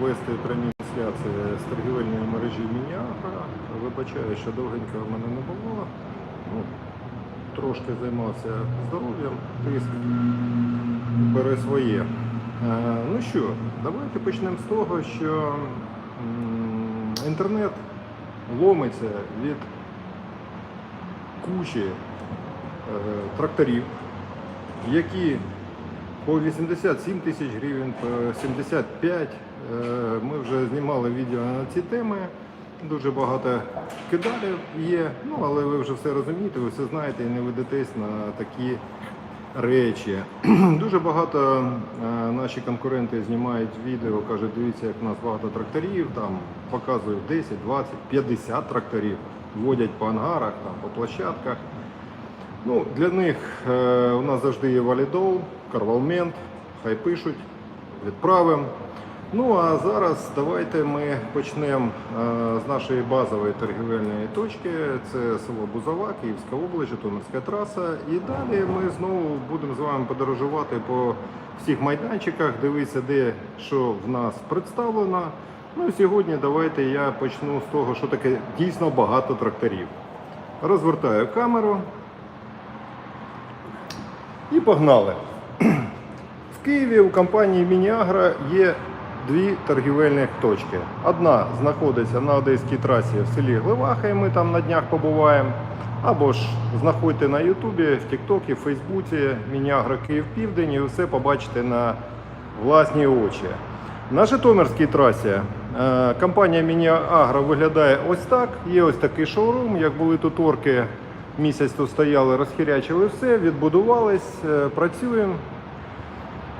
вести трансляції з торгівельної мережі Мініагра. Вибачаю, що довгенько в мене не було. Ну, трошки займався здоров'ям, тиск бере своє. Е, Ну що, давайте почнемо з того, що інтернет ломиться від кучі е, тракторів, які по 87 тисяч гривень, по 75. Е, Ми вже знімали відео на ці теми. Дуже багато кидалів є, ну але ви вже все розумієте, ви все знаєте і не ведетесь на такі речі. Дуже багато е, наші конкуренти знімають відео, кажуть, дивіться, як у нас багато тракторів, там показують 10, 20, 50 тракторів, водять по ангарах, там, по площадках. Ну, для них е, у нас завжди є валідол, карвалмент, хай пишуть, відправимо. Ну а зараз давайте ми почнемо е, з нашої базової торгівельної точки. Це село Бузова, Київська область, Житомирська траса. І далі ми знову будемо з вами подорожувати по всіх майданчиках, дивитися, де що в нас представлено. Ну і сьогодні давайте я почну з того, що таке дійсно багато тракторів. Розвертаю камеру. І погнали. В Києві у компанії Мініагра є дві торгівельних точки. Одна знаходиться на Одеській трасі в селі Гливаха, і ми там на днях побуваємо. Або ж знаходьте на Ютубі, в Тіктокі, в Фейсбуці Мініагра Київ Південь і все побачите на власні очі. На Житомирській трасі е, компанія Мініагра виглядає ось так. Є ось такий шоурум. Як були тут орки, місяць тут стояли, розхірячили все, відбудувались, е, працюємо.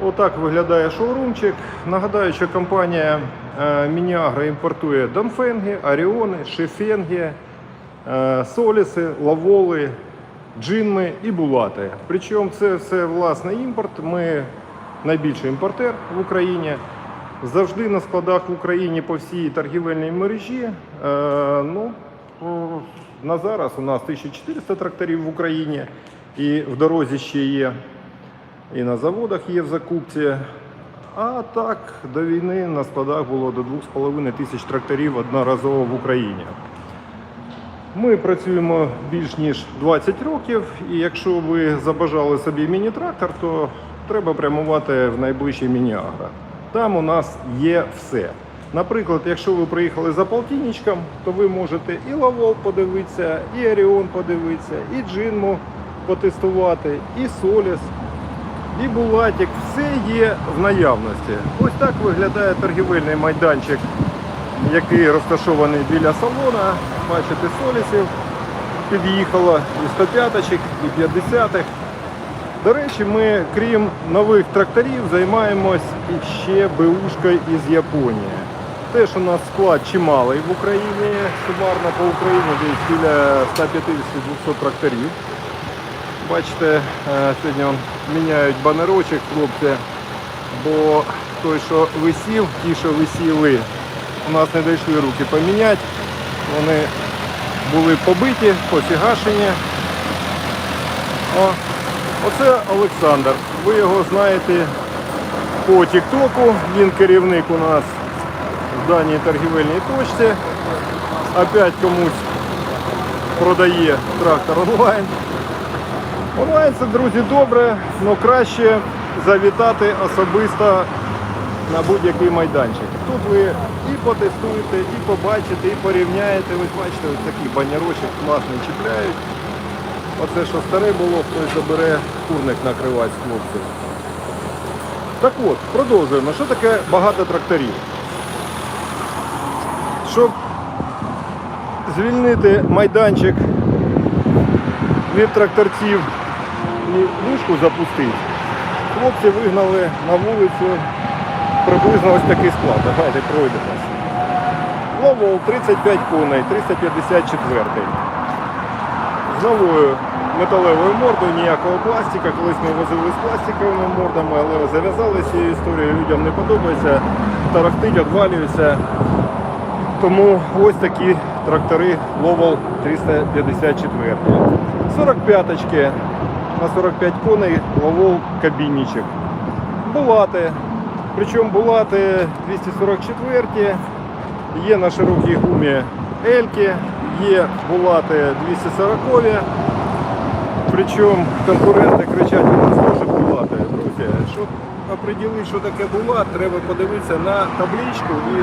Отак виглядає шоурумчик. Нагадаю, що компанія е, Мініагра імпортує Донфенги, Аріони, Шефенги, е, Соліси, Лаволи, Джинми і Булати. Причому це все власний імпорт. Ми найбільший імпортер в Україні. Завжди на складах в Україні по всій торгівельній мережі. Ну, на зараз у нас 1400 тракторів в Україні і в дорозі ще є і на заводах є в закупці. А так, до війни на складах було до 2,5 тисяч тракторів одноразово в Україні. Ми працюємо більш ніж 20 років, і якщо ви забажали собі міні-трактор, то треба прямувати в найближчий міні-агро. Там у нас є все. Наприклад, якщо ви приїхали за полтинничком, то ви можете і Лавол подивитися, і Оріон подивитися, і Джинму потестувати, і Соліс, і Булатик. Все є в наявності. Ось так виглядає торгівельний майданчик, який розташований біля салона. Бачите, солісів під'їхало і 105-ок, і 50-х. До речі, ми, крім нових тракторів, займаємось ще БУшкою із Японії. Теж у нас склад чималий в Україні, сумарно по Україні десь біля 150-200 тракторів. Бачите, е, сьогодні міняють банерочок хлопці, бо той, що висів, ті, що висіли, у нас не дійшли руки поміняти. Вони були побиті, пофігашені. О, оце Олександр. Ви його знаєте по Тіктоку. Він керівник у нас даній торгівельній точці. Опять комусь продає трактор онлайн. Онлайн це, друзі, добре, але краще завітати особисто на будь-який майданчик. Тут ви і потестуєте, і побачите, і порівняєте. Ви бачите, ось такий банярочок класний чіпляють. Оце що старе було, хтось забере курник накривати хлопців. Так от, продовжуємо. Що таке багато тракторів? Щоб звільнити майданчик від тракторців і ліжку запустити, хлопці вигнали на вулицю приблизно ось такий склад. Давайте пройдемося. Ловол 35 коней, 354. З новою металевою мордою, ніякого пластика. Колись ми возили з пластиковими мордами, але зав'язали з цією історією, людям не подобається, тарахтить, одвалюється. Тому ось такі трактори Ловол 354. 45-очки на 45 коней Ловол кабінничок. Булати Причому булати 244, є на широкій гумі Ельки, є булати 240. Причому конкуренти кричать, у нас теж булати. Друзі, щоб оприділити, що таке булат, треба подивитися на табличку і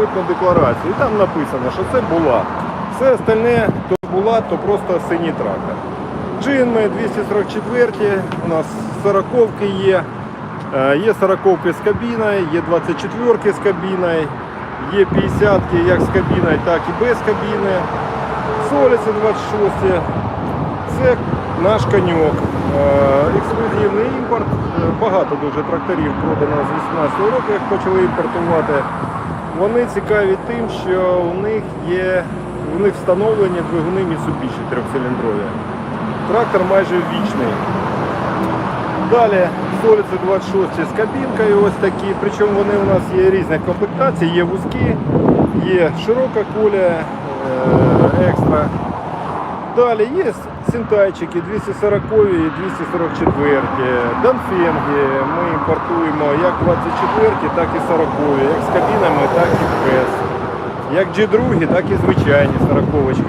митну декларацію. І там написано, що це булат. Все остальне, то булат, то просто синій трактор. Джинми 244, у нас 40 є. Е, Є 40 з кабіною, є 24 з кабіною, є 50 як з кабіною, так і без кабіни. Соліси 26. Це наш коньок. Е, Ексклюзивний імпорт. Е, Багато дуже тракторів продано з 18 року, як почали імпортувати. Вони цікаві тим, що у них є у них встановлені двигуни Mitsubishi трьохциліндрові. Трактор майже вічний. Далі соліці 26 з кабінкою ось такі. Причому вони у нас є різних комплектацій, є вузькі, є широка куля, е, екстра. Далі є синтайчики 240 і 244, Данфенги ми імпортуємо як 24, так і 40, як з кабінами, так і без. Як G2, так і звичайні 40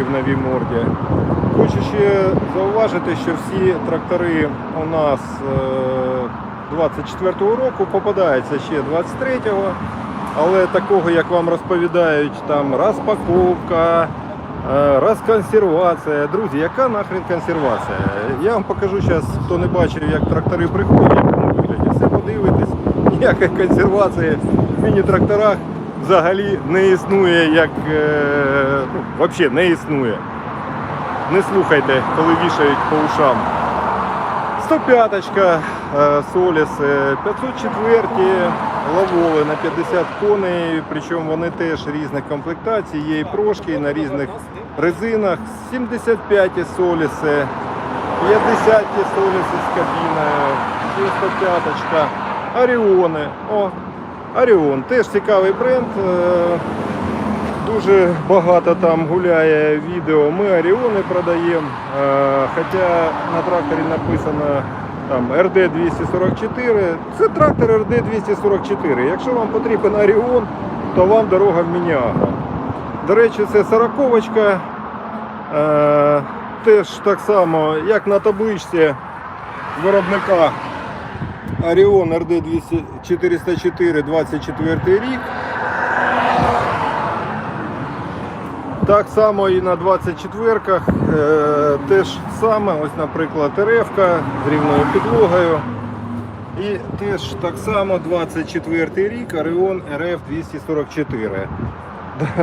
в новій морді. Хочу ще зауважити, що всі трактори у нас е, 24-го року попадаються ще 23-го, але такого, як вам розповідають, там розпаковка, е, розконсервація. Друзі, яка нахрен консервація? Я вам покажу зараз, хто не бачив, як трактори приходять, виглядять. Все подивитесь, ніякої консервації в міні-тракторах взагалі не існує, як е, ну, взагалі не існує. Не слухайте, коли вішають по ушам. 105 е, Соліс, е, 504 лаволи на 50 коней, причому вони теж різних комплектацій, є і прошки і на різних резинах. 75-ті Соліси, 50-ті Соліси з кабіною, ще 105 Оріони. О, Оріон, теж цікавий бренд. Дуже багато там гуляє відео. Ми Оріони продаємо. Е, Хоча на тракторі написано там RD244. Це трактор RD244. Якщо вам потрібен Оріон, то вам дорога в Мініагро. До речі, це сороковочка. Е, Теж так само, як на табличці виробника Оріон RD404 24 рік. Так само і на 24-ках е, теж саме, ось, наприклад, РФ з рівною підлогою. І теж так само 24 рік Orion RF 244.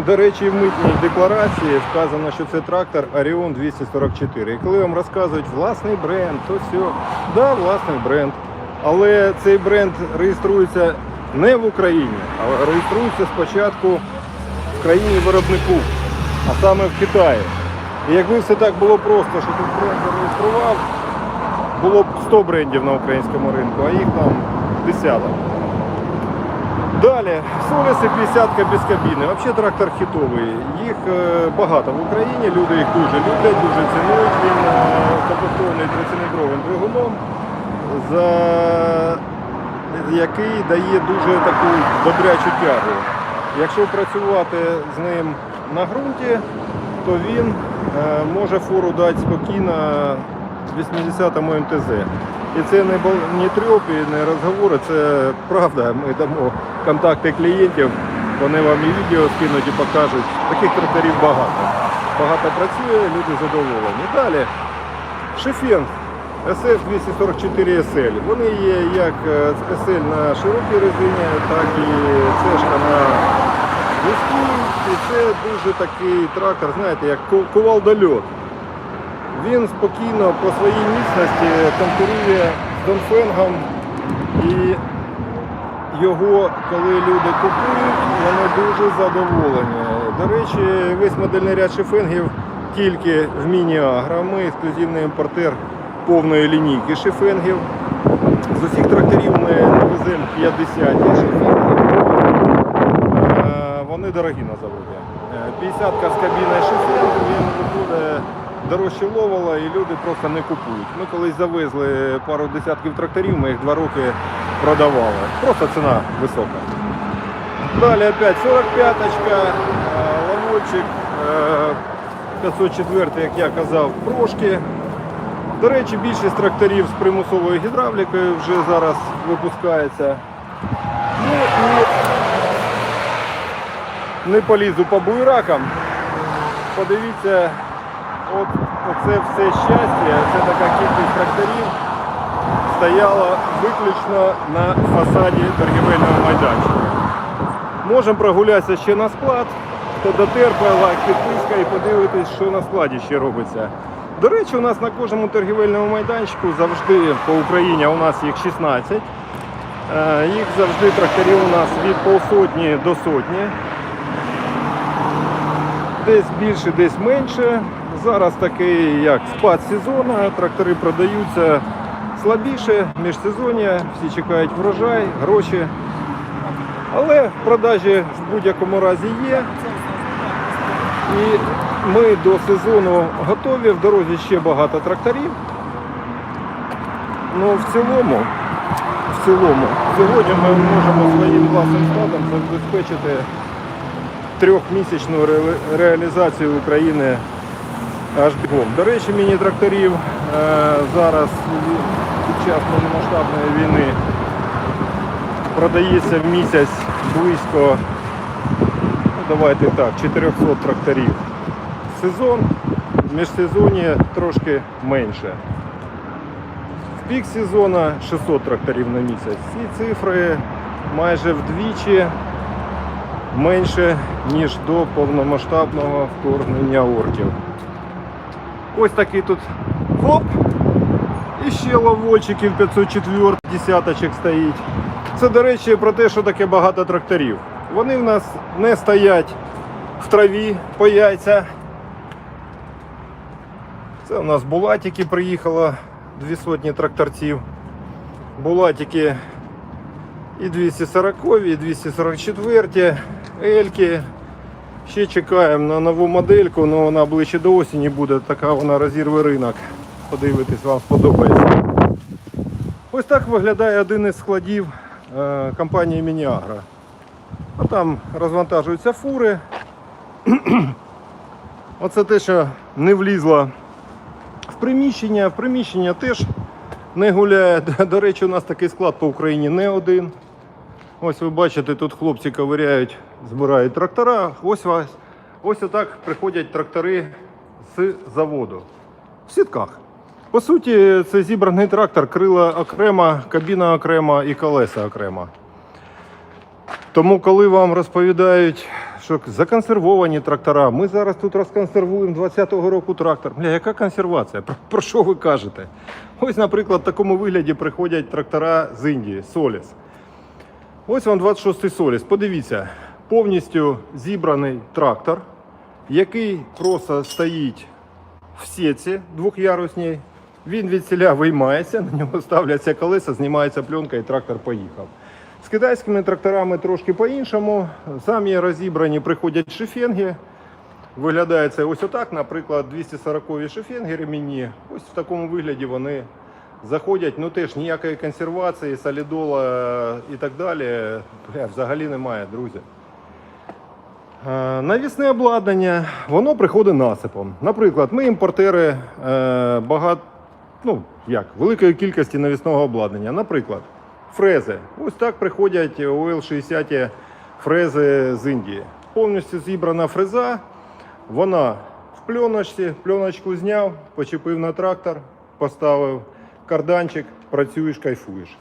До- речі, в митній декларації вказано, що це трактор Orion 244. І коли вам розказують власний бренд, то все, да, власний бренд. Але цей бренд реєструється не в Україні, а реєструється спочатку в країні виробнику, а саме в Китаї. І якби все так було просто, що тут бренд зареєстрував, було б 100 брендів на українському ринку, а їх там десяток. Далі, Соліси 50 без кабіни. Взагалі трактор хітовий. Їх е, багато в Україні, люди їх дуже люблять, дуже цінують. Він е, комплектований 30-метровим двигуном, за який дає дуже таку добрячу тягу. Якщо працювати з ним на ґрунті, то він е, може фору дати спокійно 80-му МТЗ. І це не, не трьоп і не розговори, це правда. Ми дамо контакти клієнтів, вони вам і відео скинуть і покажуть. Таких тракторів багато. Багато працює, люди задоволені. Далі Шефен SF 244 SL. Вони є як е, SL на широкій резині, так і цешка на вузькій. І це дуже такий трактор, знаєте, як кувалдольот. Він спокійно по своїй міцності конкурує з Донфенгом і його, коли люди купують, вони дуже задоволені. До речі, весь модельний ряд шифенгів тільки в міні-агро. Ми ексклюзивний імпортер повної лінійки шифенгів. З усіх тракторів ми навеземо 50 шифенгів. Е, Вони дорогі на заводі. Е, 50 з кабіною шифенг, він виходить дорожче ловила і люди просто не купують. Ми колись завезли пару десятків тракторів, ми їх два роки продавали. Просто ціна висока. Далі опять 45-очка, е, лавочек, е, 504, як я казав, прошки. До речі, більшість тракторів з примусовою гідравлікою вже зараз випускається. Ну і не полізу по буйракам. Подивіться, от, оце все щастя, це така кількість тракторів стояла виключно на фасаді торгівельного майданчика. Можемо прогулятися ще на склад. Хто дотерпає, лайк, підписка і подивитись, що на складі ще робиться. До речі, у нас на кожному торгівельному майданчику завжди по Україні, у нас їх 16. Е, Їх завжди тракторів у нас від полсотні до сотні. Десь більше, десь менше. Зараз такий як спад сезону, трактори продаються слабіше, міжсезоння, всі чекають врожай, гроші. Але продажі в будь-якому разі є. І ми до сезону готові. В дорозі ще багато тракторів. Ну, в цілому, в цілому, сьогодні ми можемо своїм власним складом забезпечити трьохмісячну реалізацію України аж бігом. До речі, міні-тракторів е, зараз під час повномасштабної війни продається в місяць близько, ну, давайте так, 400 тракторів. Сезон, в міжсезонні трошки менше. В пік сезону 600 тракторів на місяць. Ці цифри майже вдвічі менше, ніж до повномасштабного вторгнення орків. Ось такий тут хоп. І ще ловольчиків 504 десяточок стоїть. Це, до речі, про те, що таке багато тракторів. Вони в нас не стоять в траві по яйця. Це у нас булатики приїхало, дві сотні тракторців. Булатики і 240, і 244, Ельки. Ще чекаємо на нову модельку, але вона ближче до осені буде, така вона розірве ринок. Подивитись, вам сподобається. Ось так виглядає один із складів е, компанії Мініагра. А там розвантажуються фури. Оце те, що не влізло в приміщення. В приміщення теж не гуляє. До речі, у нас такий склад по Україні не один. Ось ви бачите, тут хлопці ковиряють, збирають трактора. Ось вас. Ось отак приходять трактори з заводу. В сітках. По суті, це зібраний трактор, крила окремо, кабіна окремо і колеса окремо. Тому, коли вам розповідають, що законсервовані трактора, ми зараз тут розконсервуємо 20-го року трактор. Бля, яка консервація? Про, про що ви кажете? Ось, наприклад, в такому вигляді приходять трактора з Індії, Соліс. Ось вам 26-й Соліс. Подивіться, повністю зібраний трактор, який просто стоїть в сітці двохярусній. Він від селя виймається, на нього ставляться колеса, знімається пленка і трактор поїхав. З китайськими тракторами трошки по-іншому. Самі розібрані приходять шифенги. Виглядає це ось отак, наприклад, 240-ві шифенги ремінні. Ось в такому вигляді вони заходять. Ну теж ніякої консервації, солідола і так далі. Бля, взагалі немає, друзі. Е, Навісне обладнання, воно приходить насипом. Наприклад, ми імпортери е, багато, ну як, великої кількості навісного обладнання. Наприклад, фрези. Ось так приходять ОЛ-60 фрези з Індії. Повністю зібрана фреза, вона в пленочці, пленочку зняв, почепив на трактор, поставив карданчик, працюєш, кайфуєш.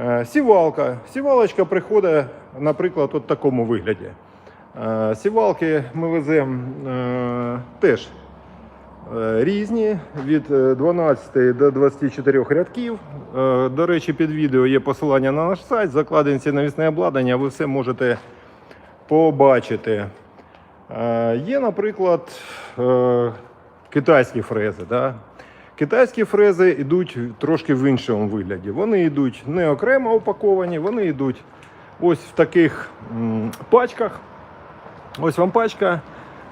Е, Сівалка. Сівалочка приходить, наприклад, от в такому вигляді. Е, Сівалки ми веземо е, теж різні від е, 12 до 24 рядків. До речі, під відео є посилання на наш сайт, закладинці навісне обладнання, ви все можете побачити. Є, наприклад, китайські фрези. Да? Китайські фрези йдуть трошки в іншому вигляді. Вони йдуть не окремо упаковані, вони йдуть ось в таких пачках. Ось вам пачка,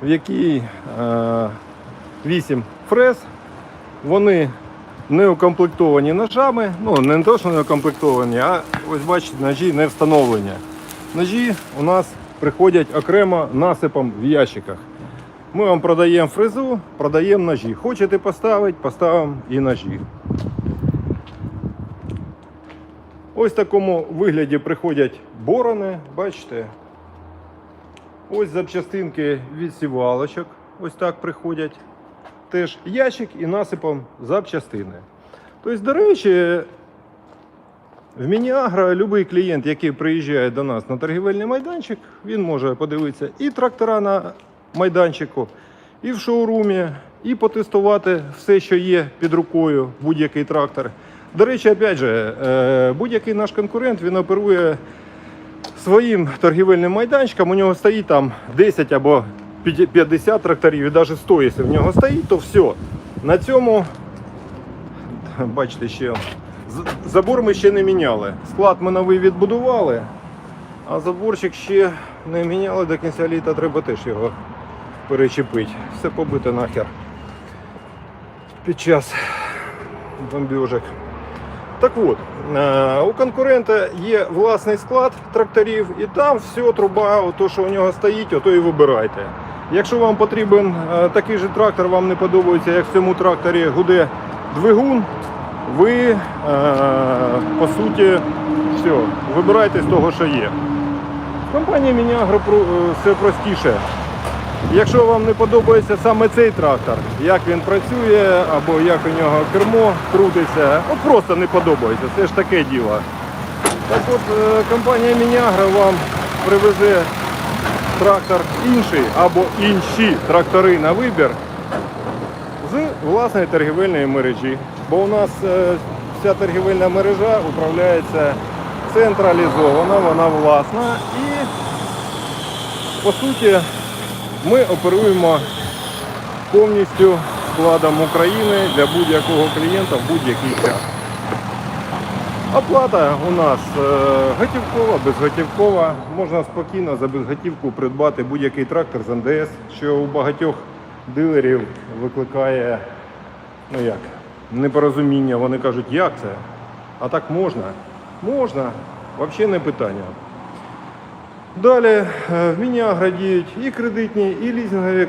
в якій е, 8 фрез. Вони не укомплектовані ножами. Ну, не то, що не укомплектовані, а ось бачите, ножі не встановлені. Ножі у нас приходять окремо насипом в ящиках. Ми вам продаємо фрезу, продаємо ножі. Хочете поставити, поставимо і ножі. Ось в такому вигляді приходять борони, бачите. Ось запчастинки від сівалочок. Ось так приходять. Теж ящик і насипом запчастини. Тобто, до речі, в Мініагро будь-який клієнт, який приїжджає до нас на торгівельний майданчик, він може подивитися і трактора на майданчику, і в шоурумі, і потестувати все, що є під рукою, будь-який трактор. До речі, опять же, е, будь-який наш конкурент він оперує своїм торгівельним майданчиком. У нього стоїть там 10 або 50 тракторів, і навіть 100, якщо в нього стоїть, то все. На цьому, бачите, ще забор ми ще не міняли. Склад ми новий відбудували, а заборчик ще не міняли до кінця літа, треба теж його перечепити. Все побите нахер під час бомбіжок. Так от, е, у конкурента є власний склад тракторів, і там все, труба, ото, що у нього стоїть, ото і вибирайте. Якщо вам потрібен е, такий же трактор, вам не подобається, як в цьому тракторі гуде двигун, ви е, по суті все, вибирайте з того, що є. В компанії Мініагро про- е, все простіше. Якщо вам не подобається саме цей трактор, як він працює, або як у нього кермо крутиться, от просто не подобається, це ж таке діло. Так от е, компанія Мініагро вам привезе трактор інший або інші трактори на вибір з власної торгівельної мережі. Бо у нас е, вся торгівельна мережа управляється централізовано, вона власна і по суті ми оперуємо повністю складом України для будь-якого клієнта в будь-який час. Оплата у нас е, готівкова, безготівкова. Можна спокійно за безготівку придбати будь-який трактор з НДС, що у багатьох дилерів викликає ну як, непорозуміння. Вони кажуть, як це? А так можна? Можна, взагалі не питання. Далі е, в Мініагро діють і кредитні, і лізингові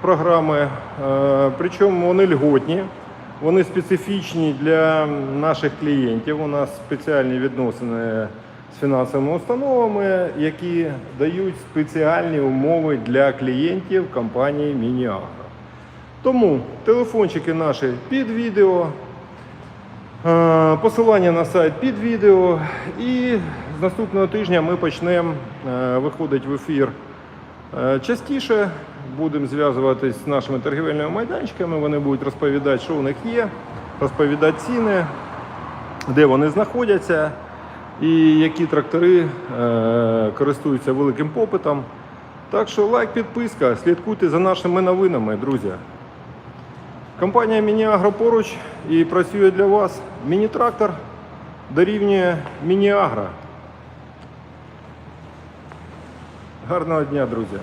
програми, е, причому вони льготні, вони специфічні для наших клієнтів. У нас спеціальні відносини з фінансовими установами, які дають спеціальні умови для клієнтів компанії Мініагро. Тому телефончики наші під відео. Е, Посилання на сайт під відео. І наступного тижня ми почнемо е, виходити в ефір е, частіше. Будемо зв'язуватись з нашими торгівельними майданчиками. Вони будуть розповідати, що у них є, розповідати ціни, де вони знаходяться і які трактори е, користуються великим попитом. Так що лайк, підписка, слідкуйте за нашими новинами, друзі. Компанія Мініагро поруч і працює для вас. Міні-трактор дорівнює Мініагро. Гарного дня, друзі!